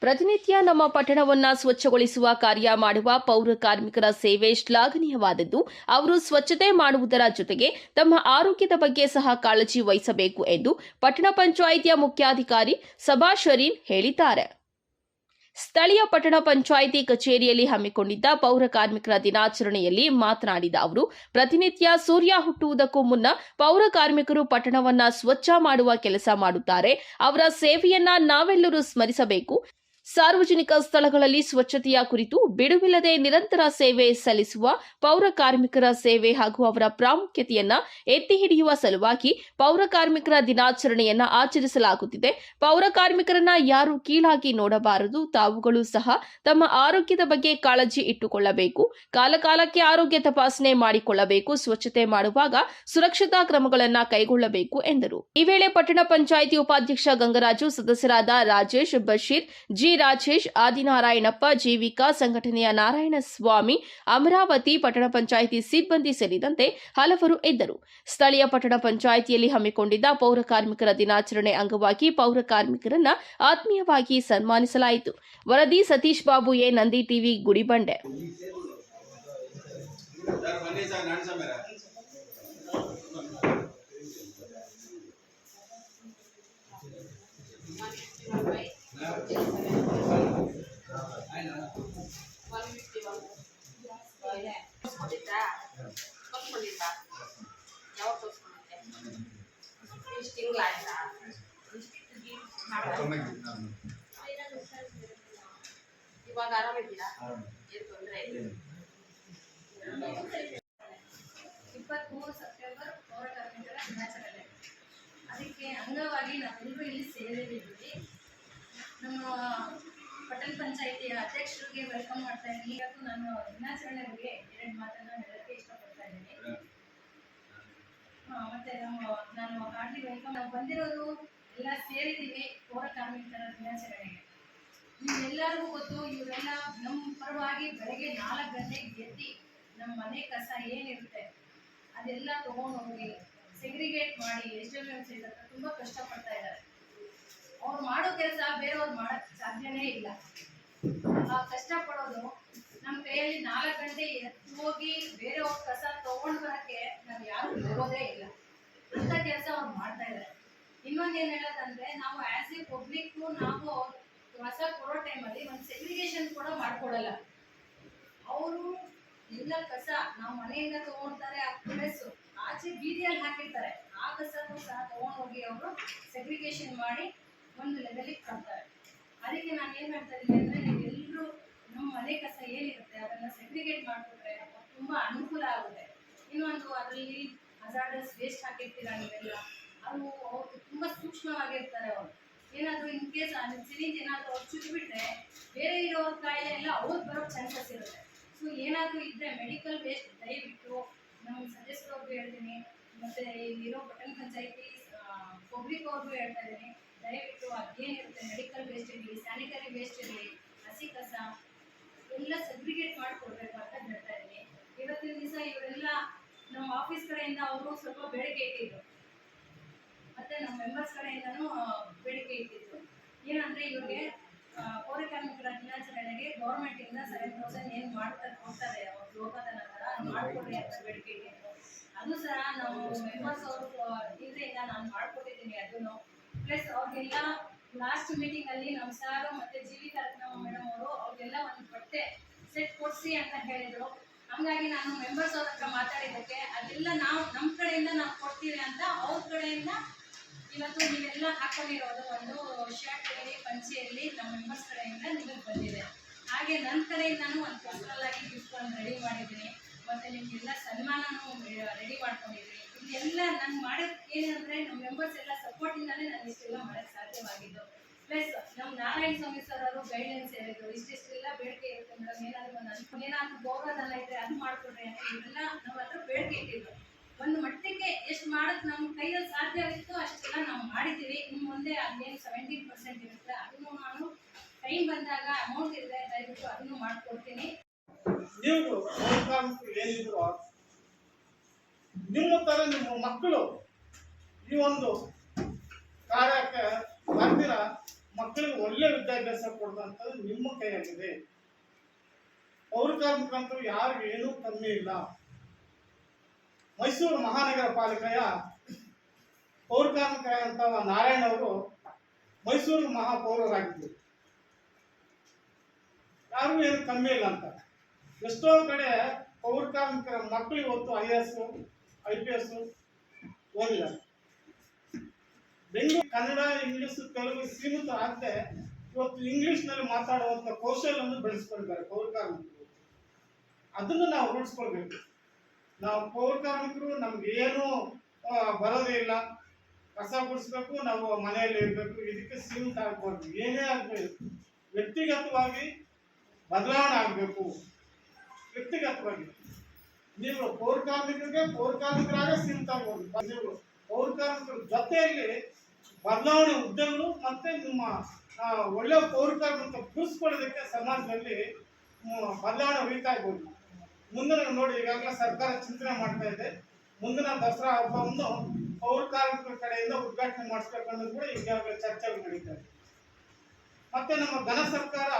ಪ್ರತಿನಿತ್ಯ ನಮ್ಮ ಪಟ್ಟಣವನ್ನ ಸ್ವಚ್ಛಗೊಳಿಸುವ ಕಾರ್ಯ ಮಾಡುವ ಪೌರ ಕಾರ್ಮಿಕರ ಸೇವೆ ಶ್ಲಾಘನೀಯವಾದದ್ದು. ಅವರು ಸ್ವಚ್ಛತೆ ಮಾಡುವುದರ ಜೊತೆಗೆ ತಮ್ಮ ಆರೋಗ್ಯದ ಬಗ್ಗೆ ಸಹ ಕಾಳಜಿ ವಹಿಸಬೇಕು ಎಂದು ಪಟ್ಟಣ ಪಂಚಾಯಿತಿಯ ಮುಖ್ಯಾಧಿಕಾರಿ ಸಭಾ ಶರೀನ್ ಹೇಳಿದ್ದಾರೆ. ಸ್ಥಳೀಯ ಪಟ್ಟಣ ಪಂಚಾಯಿತಿ ಕಚೇರಿಯಲ್ಲಿ ಹಮ್ಮಿಕೊಂಡಿದ್ದ ಪೌರ ಕಾರ್ಮಿಕರ ದಿನಾಚರಣೆಯಲ್ಲಿ ಮಾತನಾಡಿದ ಅವರು, ಪ್ರತಿನಿತ್ಯ ಸೂರ್ಯ ಹುಟ್ಟುವುದಕ್ಕೂ ಮುನ್ನ ಪೌರ ಕಾರ್ಮಿಕರು ಪಟ್ಟಣವನ್ನ ಸ್ವಚ್ಛ ಮಾಡುವ ಕೆಲಸ ಮಾಡುತ್ತಾರೆ. ಅವರ ಸೇವೆಯನ್ನ ನಾವೆಲ್ಲರೂ ಸ್ಮರಿಸಬೇಕು. ಸಾರ್ವಜನಿಕ ಸ್ಥಳಗಳಲ್ಲಿ ಸ್ವಚ್ಛತೆಯ ಕುರಿತು ಬಿಡುವಿಲ್ಲದೆ ನಿರಂತರ ಸೇವೆ ಸಲ್ಲಿಸುವ ಪೌರ ಕಾರ್ಮಿಕರ ಸೇವೆ ಹಾಗೂ ಅವರ ಪ್ರಾಮುಖ್ಯತೆಯನ್ನ ಎತ್ತಿ ಹಿಡಿಯುವ ಸಲುವಾಗಿ ಪೌರ ಕಾರ್ಮಿಕರ ದಿನಾಚರಣೆಯನ್ನ ಆಚರಿಸಲಾಗುತ್ತಿದೆ. ಪೌರ ಕಾರ್ಮಿಕರನ್ನ ಯಾರು ಕೀಳಾಗಿ ನೋಡಬಾರದು, ತಾವುಗಳು ಸಹ ತಮ್ಮ ಆರೋಗ್ಯದ ಬಗ್ಗೆ ಕಾಳಜಿ ಇಟ್ಟುಕೊಳ್ಳಬೇಕು. ಕಾಲಕಾಲಕ್ಕೆ ಆರೋಗ್ಯ ತಪಾಸಣೆ ಮಾಡಿಕೊಳ್ಳಬೇಕು, ಸ್ವಚ್ಛತೆ ಮಾಡುವಾಗ ಸುರಕ್ಷತಾ ಕ್ರಮಗಳನ್ನ ಕೈಗೊಳ್ಳಬೇಕು ಎಂದರು. ಈ ವೇಳೆ ಪಟ್ಟಣ ಪಂಚಾಯಿತಿ ಉಪಾಧ್ಯಕ್ಷ ಗಂಗರಾಜು, ಸದಸ್ಯರಾದ ರಾಜೇಶ್, ಬಶೀರ್, ಜಿ. ರಾಜೇಶ್, ಆದಿನಾರಾಯಣಪ್ಪ, ಜೀವಿಕಾ, ಸಂಘಟನೆಯ ನಾರಾಯಣ ಸ್ವಾಮಿ ಅಮರಾವತಿ ಪಟ್ಟಣ ಪಂಚಾಯಿತಿ ಸಿಬ್ಬಂದಿ ಸೇರಿದಂತೆ ಹಲವರು ಇದ್ದರು. ಸ್ಥಳೀಯ ಪಟ್ಟಣ ಪಂಚಾಯಿತಿಯಲ್ಲಿ ಹಮ್ಮಿಕೊಂಡಿದ್ದ ಪೌರ ಕಾರ್ಮಿಕರ ದಿನಾಚರಣೆ ಅಂಗವಾಗಿ ಪೌರ ಕಾರ್ಮಿಕರನ್ನ ಆತ್ಮೀಯವಾಗಿ ಸನ್ಮಾನಿಸಲಾಯಿತು. ವರದಿ Satish Babu A. Nandi TV Gudibande sir ಬನ್ನಿ ಸರ್ ನಾಡ್ಸ ಮೇರೆ ತೋರಿಸ್ಕೊಂಡಿದ್ದಾ ತೋರಿಸ್ಕೊಂಡಿದ್ದ ಯಾವಾಗ ತೋರಿಸ್ಕೊಂಡಿದ್ದೆ ಇಷ್ಟು ತಿಂಗಳಾಯ್ತಾ? ಇವಾಗ ಆರಾಮಿದ್ದೀರಾ ಏನು ತೊಂದರೆ? ಇಲ್ಲ ಇಪ್ಪತ್ತ್ಮೂರು ಸೆಪ್ಟೆಂಬರ್ ಕಾರ್ಮಿಕರ ದಿನಾಚರಣೆ. ಅದಕ್ಕೆ ಅಂಗವಾಗಿ ನಾವೆಲ್ಲರೂ ಇಲ್ಲಿ ಸೇರಿದ್ದೀವಿ. ನಮ್ಮ ಪಟ್ಟಣ ಪಂಚಾಯಿತಿಯ ಅಧ್ಯಕ್ಷರಿಗೆ ವೆಲ್ಕಮ್ ಮಾಡ್ತಾ ಇದ್ದೀನಿ. ಇವತ್ತು ನಾನು ದಿನಾಚರಣೆ ಬಗ್ಗೆ ಎರಡು ಮಾತನ್ನ ಹೇಳಕ್ಕೆ ಇಷ್ಟಪಡ್ತಾ ಇದ್ದೀನಿ. ಮತ್ತೆ ನಮ್ಮ, ನಾನು ಹಾರ್ಡ್ಲಿ ವೆಲ್ಕಮ್ ನಾವು ಬಂದಿರೋದು ಎಲ್ಲ ಸೇರಿದ್ದೀವಿ ಪೌರ ಕಾರ್ಮಿಕರ ದಿನಾಚರಣೆಗೆ. ನಿಮ್ಗೆಲ್ಲರಿಗೂ ಗೊತ್ತು, ಇವರೆಲ್ಲ ನಮ್ಮ ಪರವಾಗಿ ಬೆಳಗ್ಗೆ ನಾಲ್ಕು ಗಂಟೆಗೆ ಗೆದ್ದಿ ನಮ್ಮ ಮನೆ ಕಸ ಏನಿರುತ್ತೆ ಅದೆಲ್ಲ ತಗೊಂಡು ಹೋಗಿ ಸೆಗ್ರಿಗೇಟ್ ಮಾಡಿ ಎಸ್ ಡಿ ತುಂಬ ಕಷ್ಟಪಡ್ತಾ ಇದ್ದಾರೆ. ಅವ್ರು ಮಾಡೋ ಕೆಲಸ ಬೇರೆಯವ್ರು ಮಾಡೋಕ್ಕೆ ಸಾಧ್ಯನೇ ಇಲ್ಲ. ಆ ಕಷ್ಟಪಡೋದು ನಮ್ಮ ಕೈಯಲ್ಲಿ ನಾಲ್ಕು ಗಂಟೆ ಎತ್ತು ಹೋಗಿ ಬೇರೆಯವ್ರ ಕಸ ತಗೊಂಡು ಬರೋಕ್ಕೆ ನಾವು ಯಾರು ಹೋಗೋದೇ ಇಲ್ಲ. ಅಂತ ಕೆಲಸ ಅವ್ರು ಮಾಡ್ತಾ ಇದ್ದಾರೆ ಏನು ಹೇಳೋದಂದ್ರೆ ನಾವು ಆ್ಯಸ್ ಎ ಪಬ್ಲಿಕ್ ನಾವು ಕಸ ಕೊಡೋ ಟೈಮಲ್ಲಿ ಒಂದು ಸೆಗ್ರಿಗೇಷನ್ ಕೂಡ ಮಾಡ್ಕೊಡಲ್ಲ. ಅವರು ಎಲ್ಲ ಕಸ ನಾವು ಮನೆಯಿಂದ ತಗೊಂಡ್ತಾರೆ, ಆ ಪ್ಲೇಸು ಆಚೆ ಬೀದಿಯಲ್ಲಿ ಹಾಕಿರ್ತಾರೆ. ಆ ಕಸನೂ ಸಹ ತಗೊಂಡೋಗಿ ಅವರು ಸೆಗ್ರಿಗೇಷನ್ ಮಾಡಿ ಒಂದು ಲೆವೆಲಿಗೆ ತರ್ತಾರೆ ಅದಕ್ಕೆ ನಾನು ಏನು ಮಾಡ್ತಾ ಇದ್ದೀನಿ ಅಂದರೆ ನೀವೆಲ್ಲರೂ ನಮ್ಮ ಮನೆ ಕಸ ಏನಿರುತ್ತೆ ಅದನ್ನು ಸೆಗ್ರಿಗೇಟ್ ಮಾಡಿಬಿಟ್ರೆ ತುಂಬ ಅನುಕೂಲ ಆಗುತ್ತೆ. ಇನ್ನೊಂದು ಅದರಲ್ಲಿ ಹಜಾರ್ಡಸ್ ವೇಸ್ಟ್ ಹಾಕಿರ್ತೀರ ನೀವೆಲ್ಲ ಅವು ಅವ್ರು ತುಂಬ ಸೂಕ್ಷ್ಮವಾಗಿರ್ತಾರೆ ಅವರು. ಏನಾದರೂ ಇನ್ ಕೇಸ್ ಅದು ಸಿರಿಂಜ್ ಏನಾದರೂ ಅವ್ರು ಚುಚ್ಚಿಬಿಟ್ರೆ ಬೇರೆ ಇರೋ ಕಾಯಿಲೆ ಎಲ್ಲ ಅವ್ರು ಬರೋ ಚಾನ್ಸಸ್ ಇರುತ್ತೆ. ಸೊ ಏನಾದರೂ ಇದ್ದರೆ ಮೆಡಿಕಲ್ ವೇಸ್ಟ್ ದಯವಿಟ್ಟು ನಮ್ಮ ಅವ್ರಿಗೂ ಹೇಳ್ತೀನಿ. ಮತ್ತು ಇಲ್ಲಿರೋ ಪಟ್ಟಣ ಪಂಚಾಯತಿ ಪಬ್ಲಿಕ್ ಅವ್ರಿಗೂ ಹೇಳ್ತಾ ಇದ್ದೀನಿ. ದಯವಿಟ್ಟು ಅದೇನಿರುತ್ತೆ ಮೆಡಿಕಲ್ ವೇಸ್ಟ್ ಇರಲಿ ಸ್ಯಾನಿಟರಿ ವೇಸ್ಟ್ ಇರಲಿ ಹಸಿ ಕಸ, ಎಲ್ಲ ಸಗ್ರಿಗೇಟ್ ಮಾಡಿಕೊಡ್ಬೇಕು ಅಂತ ಹೇಳ್ತಾ ಇದ್ದೀನಿ. ಇವತ್ತಿನ ದಿವಸ ಇವರೆಲ್ಲ ನಮ್ಮ ಆಫೀಸ್ ಕಡೆಯಿಂದ ಅವರು ಸ್ವಲ್ಪ ಬೇಡಿಕೆ ಇಟ್ಟಿದ್ರು. ಮತ್ತೆ ನಮ್ಮ ಮೆಂಬರ್ಸ್ ಕಡೆಯಿಂದನೂ ಬೇಡಿಕೆ ಇಟ್ಟಿದ್ರು. ಏನಂದ್ರೆ ಇವ್ರಿಗೆ ಪೌರ ಕಾರ್ಮಿಕರ ದಿನಾಚರಣೆಗೆ ಗೌರ್ಮೆಂಟ್ ಇಂದ ಸೆವೆನ್ ತೌಸಂಡ್ ಏನ್ ಮಾಡ್ತಾರೆ ಹೋಗ್ತಾರೆ ಅವ್ರ ಲೋಕತನ ತರ ಮಾಡ್ಕೊಡ್ರಿ ಅಂತ ಬೇಡಿಕೆ ಇಟ್ಟಿದ್ರು. ಅದು ಸಹ ನಾವು ಮೆಂಬರ್ಸ್ ಅವರು ಇದರಿಂದ ನಾನು ಮಾಡ್ಕೊಟ್ಟಿದ್ದೀನಿ ಅದನ್ನು ಪ್ಲಸ್ ಅವ್ರಿಗೆಲ್ಲ ಲಾಸ್ಟ್ ಮೀಟಿಂಗ್ ಅಲ್ಲಿ ನಮ್ಮ ಸಾರು ಮತ್ತೆ ಜೀವಿ ರತ್ನಮ್ಮ ಮೇಡಮ್ ಅವರು ಅವ್ರಿಗೆಲ್ಲ ಒಂದು ಬಟ್ಟೆ ಸೆಟ್ ಕೊಡಿಸಿ ಅಂತ ಹೇಳಿದ್ರು. ಹಂಗಾಗಿ ನಾನು ಮೆಂಬರ್ಸ್ ಅವ್ರ ಹತ್ರ ಮಾತಾಡಿದ್ದಕ್ಕೆ ಅದೆಲ್ಲ ನಾವು ನಮ್ಮ ಕಡೆಯಿಂದ ನಾವು ಕೊಡ್ತೀವಿ ಅಂತ ಅವ್ರ ಕಡೆಯಿಂದ ಇವತ್ತು ನೀವೆಲ್ಲ ಹಾಕೊಂಡಿರೋದು ಒಂದು ಶರ್ಟ್ ಇರಲಿ ಪಂಚೆಯಲ್ಲಿ ನಮ್ಮ ಮೆಂಬರ್ಸ್ ಕಡೆಯಿಂದ ನಿಮಗೆ ಬಂದಿದೆ. ಹಾಗೆ ನನ್ನ ಕಡೆಯಿಂದನೂ ಒಂದು ಪರ್ಸನಲ್ ಆಗಿ ಗಿಫ್ಟ್ ರೆಡಿ ಮಾಡಿದ್ದೀನಿ. ಮತ್ತು ನಿಮಗೆಲ್ಲ ಸನ್ಮಾನನೂ ರೆಡಿ ಮಾಡ್ಕೊಂಡಿದ್ದೀನಿ. ಇದೆಲ್ಲ ನಾನು ಮಾಡೋದು ಏನಂದರೆ ನಮ್ಮ ಮೆಂಬರ್ಸ್ ಎಲ್ಲ ಸಪೋರ್ಟಿಂದಲೇ ನಾನು ಇಷ್ಟೆಲ್ಲ ಮಾಡೋಕ್ಕೆ ಸಾಧ್ಯವಾಗಿದ್ದು. ಪ್ಲಸ್ ನಮ್ಮ ನಾರಾಯಣ ಸ್ವಾಮಿ ಸರ್ ಅವರು ಗೈಡೆನ್ಸ್ ಹೇಳಿದ್ರು. ಇಷ್ಟಿಷ್ಟೆಲ್ಲ ಬೇಡಿಕೆ ಇರುತ್ತೆ ಮೇಡಮ್ ಏನಾದರೂ ಒಂದು ಅನುಕೂಲ, ಏನಾದರೂ ಇದ್ರೆ ಅದು ಮಾಡ್ಕೊಡ್ರಿ ಅಂತ ಇವೆಲ್ಲ ನಮ್ಮ ಹತ್ರ ಬೇಡಿಕೆ ಇಟ್ಟಿದ್ರು ಒಂದು ಮಟ್ಟಕ್ಕೆ ಎಷ್ಟು ಮಾಡೋದು ನಮ್ಮ ಕೈಯಲ್ಲಿ ಸಾಧ್ಯವಿತ್ತು ಅಷ್ಟೆಲ್ಲ ನಾವು ಮಾಡಿದ್ದೀವಿ. ಇನ್ನು ಮುಂದೆ ಅದೇನು ಸೆವೆಂಟೀನ್ ಪರ್ಸೆಂಟ್ ಇರುತ್ತೆ ಅದನ್ನು ನಾನು ಟೈಮ್ ಬಂದಾಗ ಅಮೌಂಟ್ ಇದೆ ದಯವಿಟ್ಟು ಅದನ್ನು ಮಾಡ್ಕೊಡ್ತೀನಿ. ನೀವು ನಿಮ್ಮ ತರ ನಿಮ್ಮ ಮಕ್ಕಳು ಈ ಒಂದು ಕಾರ್ಯಕ್ಕೆ ಬರ್ದಿರ ಮಕ್ಕಳಿಗೆ ಒಳ್ಳೆ ವಿದ್ಯಾಭ್ಯಾಸ ಕೊಡುವಂಥದ್ದು ನಿಮ್ಮ ಕೈಯಾಗಿದೆ ಪೌರ ಕಾರ್ಮಿಕರಂತೂ ಯಾರಿಗೂ ಏನೂ ಕಮ್ಮಿ ಇಲ್ಲ. ಮೈಸೂರು ಮಹಾನಗರ ಪಾಲಿಕೆಯ ಪೌರ ಕಾರ್ಮಿಕರಾದಂಥ ನಾರಾಯಣ ಅವರು ಮೈಸೂರು ಮಹಾಪೌರರಾಗಿದ್ದರು. ಯಾರಿಗೂ ಏನು ಕಮ್ಮಿ ಇಲ್ಲ ಅಂತ. ಎಷ್ಟೋ ಕಡೆ ಪೌರ ಕಾರ್ಮಿಕರ ಮಕ್ಕಳು ಇವತ್ತು I S I P S Bengaluru, Kannada, English Telugu ಸೀಮಿತ ಆಗದೆ ಇವತ್ತು ಇಂಗ್ಲಿಷ್ನಲ್ಲಿ ಮಾತಾಡುವಂಥ ಕೌಶಲ್ಯವನ್ನು ಬೆಳೆಸ್ಕೊಳ್ತಾರೆ ಪೌರ ಕಾರ್ಮಿಕರು. ಅದನ್ನು ನಾವು ರೂಢಿಸ್ಕೊಳ್ಬೇಕು. ನಾವು ಪೌರ ಕಾರ್ಮಿಕರು, ನಮ್ಗೆ ಏನು ಬರೋದೇ ಇಲ್ಲ. ಕಸ ಗುಡಿಸ್ಬೇಕು, ನಾವು ಮನೆಯಲ್ಲಿ ಇರಬೇಕು. ಇದಕ್ಕೆ ಸೀಮಿತ ಆಗಬಾರ್ದು. ಏನೇ ಆಗಬೇಕು ವ್ಯಕ್ತಿಗತವಾಗಿ ಬದಲಾವಣೆ ಆಗಬೇಕು. ವ್ಯಕ್ತಿಗತವಾಗಿ. ನೀವು ಪೌರ ಕಾರ್ಮಿಕರಿಗೆ ಪೌರ ಕಾರ್ಮಿಕರಾಗ ಸೀಮಿತ ಆಗ್ಬೋದು ನೀವು ಪೌರ ಕಾರ್ಮಿಕರ ಜೊತೆಯಲ್ಲಿ ಬದಲಾವಣೆ ಉದ್ಯಮಗಳು ಮತ್ತೆ ನಿಮ್ಮ ಒಳ್ಳೆ ಪೌರ ಕಾರ್ಮಿಕ ಸಮಾಜದಲ್ಲಿ ಬದಲಾವಣೆ ಹೊಯ್ತಾ ಇರ್ಬೋದು. ಮುಂದಿನ ನೋಡಿ, ಈಗಾಗಲೇ ಸರ್ಕಾರ ಚಿಂತನೆ ಮಾಡ್ತಾ ಇದೆ. ಮುಂದಿನ ದಸರಾ ಹಬ್ಬವನ್ನು ಪೌರ ಕಾರ್ಮಿಕರ ಕಡೆಯಿಂದ ಉದ್ಘಾಟನೆ ಮಾಡಿಸ್ಬೇಕು ಅನ್ನೋದು ಕೂಡ ಈಗಾಗಲೇ ಚರ್ಚೆಗಳು ನಡೀತಾ ಇದೆ. ಮತ್ತೆ ನಮ್ಮ ಘನ ಸರ್ಕಾರ